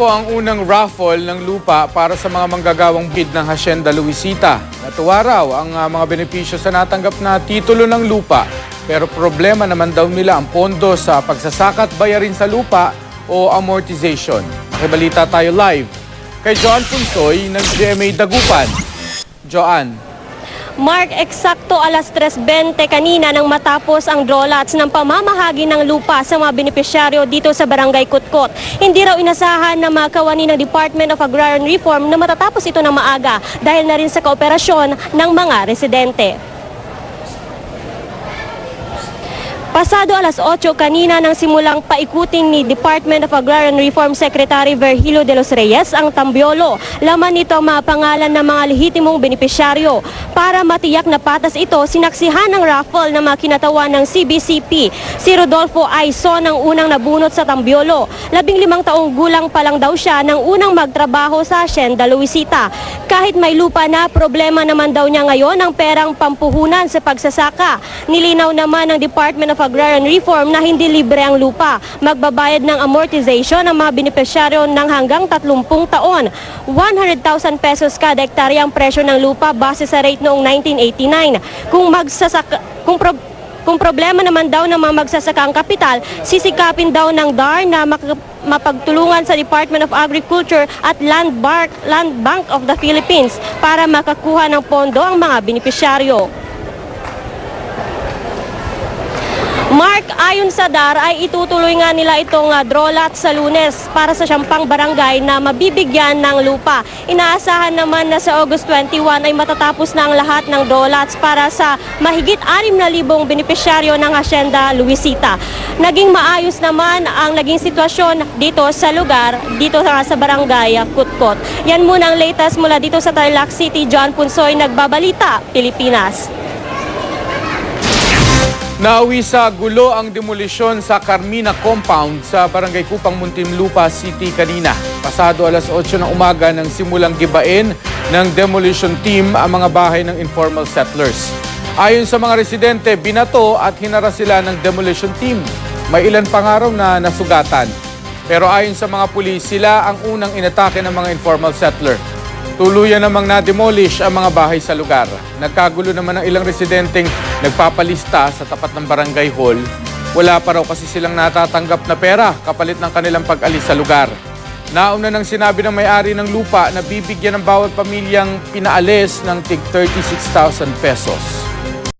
po ang unang raffle ng lupa para sa mga manggagawang bid ng Hacienda Luisita. Natuwa raw ang ah, mga benepisyo sa natanggap na titulo ng lupa. Pero problema naman daw nila ang pondo sa pagsasakat bayarin sa lupa o amortization. Makibalita tayo live kay Joan Punsoy ng GMA Dagupan. Joan. Mark, eksakto alas 3.20 kanina nang matapos ang drawlots ng pamamahagi ng lupa sa mga benepisyaryo dito sa Barangay Kutkot. Hindi raw inasahan na makawani ng Department of Agrarian Reform na matatapos ito ng maaga dahil na rin sa kooperasyon ng mga residente. Pasado alas 8 kanina nang simulang paikutin ni Department of Agrarian Reform Secretary Virgilio de los Reyes ang Tambiolo. Laman nito ang mga pangalan ng mga lehitimong benepisyaryo. Para matiyak na patas ito, sinaksihan ng raffle ng mga kinatawan ng CBCP. Si Rodolfo Aison ang unang nabunot sa Tambiolo. Labing limang taong gulang pa lang daw siya nang unang magtrabaho sa Hacienda Luisita. Kahit may lupa na, problema naman daw niya ngayon ang perang pampuhunan sa pagsasaka. Nilinaw naman ng Department of Agrarian Reform na hindi libre ang lupa. Magbabayad ng amortization ang mga benepisyaryo ng hanggang 30 taon. 100,000 pesos kada hektarya ang presyo ng lupa base sa rate noong 1989. Kung magsasaka, kung pro- kung problema naman daw ng mga magsasakang kapital, sisikapin daw ng DAR na mapagtulungan sa Department of Agriculture at Land, Bar- Land Bank of the Philippines para makakuha ng pondo ang mga benepisyaryo. Mark, ayon sa DAR ay itutuloy nga nila itong uh, drawlat sa lunes para sa Siampang Barangay na mabibigyan ng lupa. Inaasahan naman na sa August 21 ay matatapos na ang lahat ng drawlats para sa mahigit 6,000 benepisyaryo ng Hacienda Luisita. Naging maayos naman ang naging sitwasyon dito sa lugar, dito sa, sa Barangay Kutkot. Yan muna ang latest mula dito sa Tarlac City. John Punsoy, Nagbabalita, Pilipinas. Nauwi sa gulo ang demolisyon sa Carmina Compound sa Barangay Kupang Muntinlupa City kanina. Pasado alas 8 ng umaga nang simulang gibain ng demolition team ang mga bahay ng informal settlers. Ayon sa mga residente, binato at hinara sila ng demolition team. May ilan pang araw na nasugatan. Pero ayon sa mga pulis, sila ang unang inatake ng mga informal settler. Tuluyan namang na-demolish ang mga bahay sa lugar. Nagkagulo naman ng ilang residenteng nagpapalista sa tapat ng barangay hall. Wala pa raw kasi silang natatanggap na pera kapalit ng kanilang pag-alis sa lugar. Nauna nang sinabi ng may-ari ng lupa na bibigyan ng bawat pamilyang pinaalis ng tig 36,000 pesos.